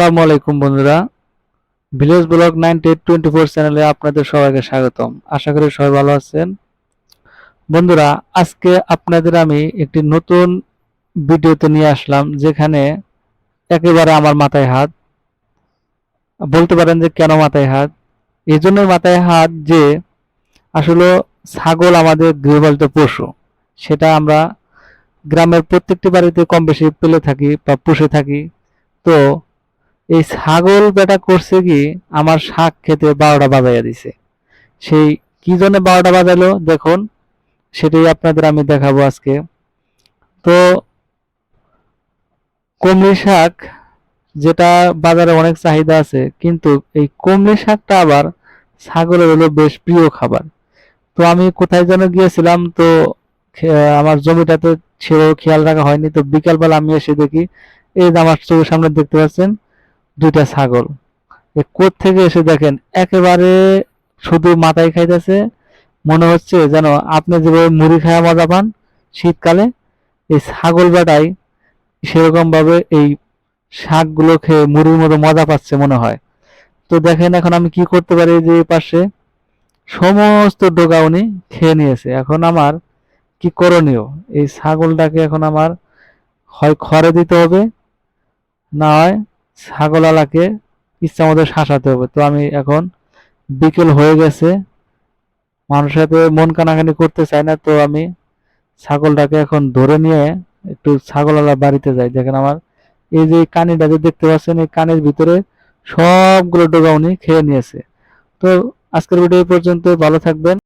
আসসালামু আলাইকুম বন্ধুরা। Village blog ninety twenty four চ্যানেলে আপনাদের সবাইকে স্বাগতম। আশা করি সবাই ভালো আছেন। বন্ধুরা, আজকে আপনাদের আমি একটি নতুন ভিডিওতে নিয়ে আসলাম, যেখানে একেবারে আমার মাথায় হাত। বলতে পারেন যে কেন মাথায় হাত? এই জন্যই মাথায় হাত যে আসলে ছাগল আমাদের গৃহপালিত পশু। সেটা আমরা গ্রামের প্রত্যেকটি বাড়িতে কম বেশি পেলে থাকি বা পুষে থাকি। তো এই ছাগল বেটা করছে কি, আমার শাক খেতে বারোটা বাজাইয়া দিছে। সেই কি জন্য বারোটা বাজালো দেখুন, সেটাই আপনাদের আমি দেখাবো আজকে। তো কমলি শাক, যেটা বাজারে অনেক চাহিদা আছে, কিন্তু এই কমলি শাকটা আবার ছাগলের হলো বেশ প্রিয় খাবার। তো আমি কোথায় যেন গিয়েছিলাম, তো আমার জমিটাতে ছিল খেয়াল রাখা হয়নি, তো বিকালবেলা আমি এসে দেখি, এই যে আমার চোখের সামনে দেখতে পাচ্ছেন দুইটা ছাগল। এ থেকে এসে দেখেন, একেবারে শুধু মাথায় খাইতেছে, মনে হচ্ছে যেন আপনি যেভাবে মুড়ি খায়া মজা পান, শীতকালে এই ছাগল বেটাই সেরকম ভাবে এই শাকগুলো খেয়ে মুড়ির মতো মজা পাচ্ছে মনে হয়। তো দেখেন এখন আমি কি করতে পারি যে পাশে? সমস্ত ডোকা উনি খেয়ে নিয়েছে। এখন আমার কি করণীয়? এই ছাগলটাকে এখন আমার হয় খড়ে দিতে হবে, না হয় ছাগলওয়ালাকে ইচ্ছা মতো শাসাতে হবে। তো আমি এখন বিকেল হয়ে গেছে, মানুষের সাথে মন কানাকানি করতে চাই না, তো আমি ছাগলটাকে এখন ধরে নিয়ে একটু ছাগলওয়ালা বাড়িতে যাই। দেখেন আমার এই যে কানিটা যে দেখতে পাচ্ছেন, এই কানের ভিতরে সবগুলো ডোকা উনি খেয়ে নিয়েছে। তো আজকের ভিডিও পর্যন্ত, ভালো থাকবেন।